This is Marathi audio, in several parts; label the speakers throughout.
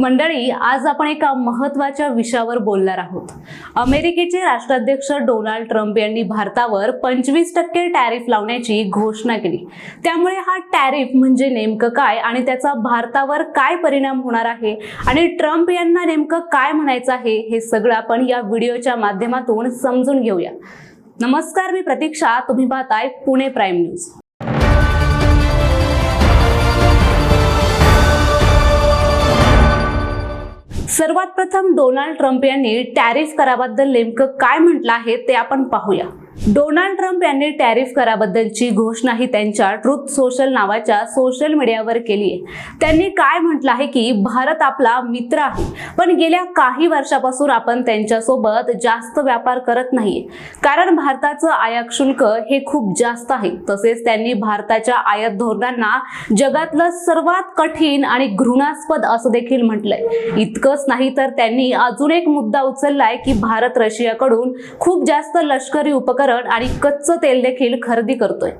Speaker 1: मंडळी आज आपण एका महत्त्वाच्या विषयावर बोलणार आहोत. अमेरिकेचे राष्ट्राध्यक्ष डोनाल्ड ट्रम्प यांनी भारतावर पंचवीस टक्के टॅरिफ लावण्याची घोषणा केली. त्यामुळे हा टॅरिफ म्हणजे नेमकं काय आणि त्याचा भारतावर काय परिणाम होणार आहे आणि ट्रम्प यांना नेमकं काय म्हणायचं आहे हे सगळं आपण या व्हिडिओच्या माध्यमातून समजून घेऊया. नमस्कार मी प्रतीक्षा. तुम्ही पाहताय पुणे प्राईम न्यूज. सर्वात प्रथम डोनाल्ड ट्रम्प यांनी टॅरिफ कराबद्दल नेमकं काय म्हटलं आहे ते आपण पाहूया. डोनाल्ड ट्रम्प यांनी टॅरिफ कराबद्दलची घोषणा ही त्यांच्या ट्रुथ सोशल नावाच्या सोशल मीडियावर केली आहे त्यांनी काय म्हटलं आहे की भारत आपला मित्र आहे पण गेल्या काही वर्षापासून आपण त्यांच्यासोबत जास्त व्यापार करत नाहीये. कारण भारताचं आयात शुल्क हे खूप जास्त आहे. तसेच त्यांनी भारताच्या आयात धोरणांना जगातलं सर्वात कठीण आणि घृणास्पद असं देखील म्हटलंय. इतकंच नाही तर त्यांनी अजून एक मुद्दा उचललाय की भारत रशियाकडून खूप जास्त लष्करी उपकरण आणि कच्चं तेल देखील खरेदी करतोय.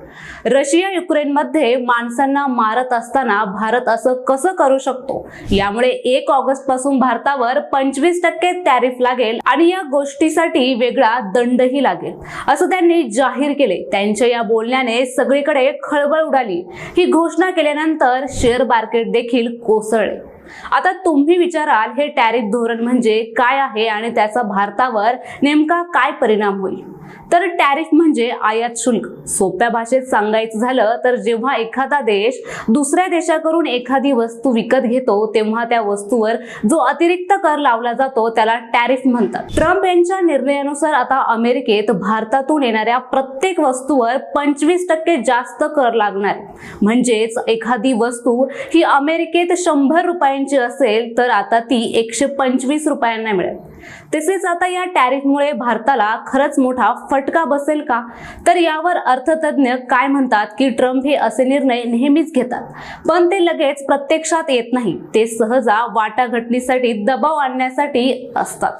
Speaker 1: रशिया युक्रेनमध्ये माणसांना मारत असताना भारत असं कसं करू शकतो? यामुळे एक ऑगस्टपासून भारतावर पंचवीस टक्के टॅरिफ लागेल आणि या गोष्टीसाठी वेगळा दंडही लागेल. असं त्यांनी जाहीर केले. त्यांच्या या बोलण्याने सगळीकडे खळबळ उडाली. ही घोषणा केल्यानंतर शेअर मार्केट देखील कोसळले. आता तुम्ही विचाराल हे टॅरिफ धोरण म्हणजे काय आहे आणि त्याचा भारतावर नेमका काय परिणाम होईल? तर टॅरिफ म्हणजे आयात शुल्क. सोप्या भाषेत सांगायचं झालं तर जेव्हा एखादा देश दुसऱ्या देशाकडून एखादी वस्तू विकत घेतो तेव्हा त्या वस्तूवर जो अतिरिक्त कर लावला जातो त्याला टॅरिफ म्हणतात. ट्रम्प यांच्या निर्णयानुसार आता अमेरिकेत भारतातून येणाऱ्या प्रत्येक वस्तूवर पंचवीस टक्के जास्त कर लागणार. म्हणजेच एखादी वस्तू ही अमेरिकेत शंभर रुपये रुपयांची असेल तर आता ती एकशे पंचवीस रुपयांना मिळेल. तसेच आता या टॅरिफमुळे भारताला खरंच मोठा फटका बसेल का? तर यावर अर्थतज्ञ काय म्हणतात की ट्रम्प हे असे निर्णय नेहमीच घेतात. पण ते लगेच प्रत्यक्षात येत नाही. ते सहजा वाटाघटणीसाठी दबाव आणण्यासाठी असतात.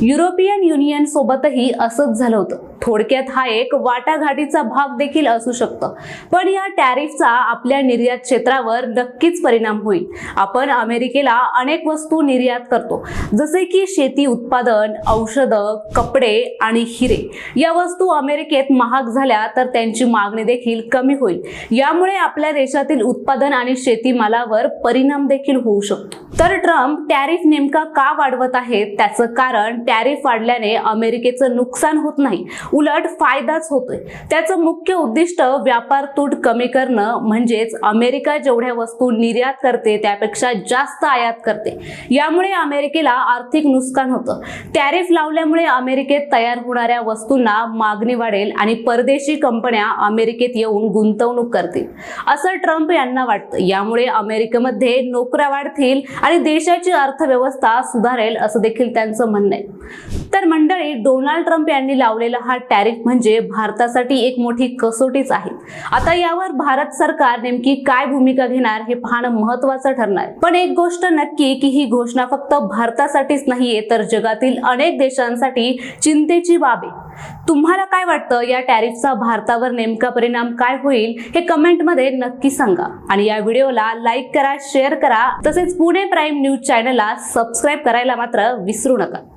Speaker 1: युरोपियन युनियन सोबतही असंच झालं होतं. थोडक्यात हा एक वाटाघाटीचा भाग देखील असू शकतं. पण या टॅरिफचा आपल्या निर्यात क्षेत्रावर नक्कीच परिणाम होईल. आपण अमेरिकेला अनेक वस्तू निर्यात करतो. जसे की शेती उत्पादन औषधं कपडे आणि हिरे. या वस्तू अमेरिकेत महाग झाल्या तर त्यांची मागणी देखील कमी होईल. यामुळे आपल्या देशातील उत्पादन आणि शेतीमालावर परिणाम देखील होऊ शकतो. तर ट्रम्प टॅरिफ नेमका का वाढवत आहेत त्याचं कारण कारण टॅरिफ वाढल्याने अमेरिकेचं नुकसान होत नाही. उलट फायदाच होतोय. त्याचं मुख्य उद्दिष्ट व्यापार तूट कमी करणं म्हणजेच अमेरिका जेवढ्या वस्तू निर्यात करते त्यापेक्षा जास्त आयात करते. यामुळे अमेरिकेला आर्थिक नुकसान होतं. टॅरिफ लावल्यामुळे अमेरिकेत तयार होणाऱ्या वस्तूंना मागणी वाढेल आणि परदेशी कंपन्या अमेरिकेत येऊन गुंतवणूक करतील. असं ट्रम्प यांना वाटतं. यामुळे अमेरिकेमध्ये नोकऱ्या वाढतील आणि देशाची अर्थव्यवस्था सुधारेल असं देखील त्यांचं म्हणणं आहे. तर मंडळी डोनाल्ड ट्रम्प यांनी लावलेला हा टॅरिफ म्हणजे भारतासाठी एक मोठी कसोटीच आहे. आता यावर भारत सरकार नेमकी काय भूमिका घेणार हे पाहणं महत्वाचं ठरणार. पण एक गोष्ट नक्की की ही घोषणा फक्त भारतासाठीच नाहीये तर जगातील अनेक देशांसाठी चिंतेची बाब आहे. तुम्हाला काय वाटतं? या टॅरिफचा भारतावर नेमका परिणाम काय होईल? हे कमेंटमध्ये नक्की सांगा. आणि या व्हिडिओला लाईक करा शेअर करा. तसेच पुणे प्राईम न्यूज चॅनलला सबस्क्राईब करायला मात्र विसरू नका.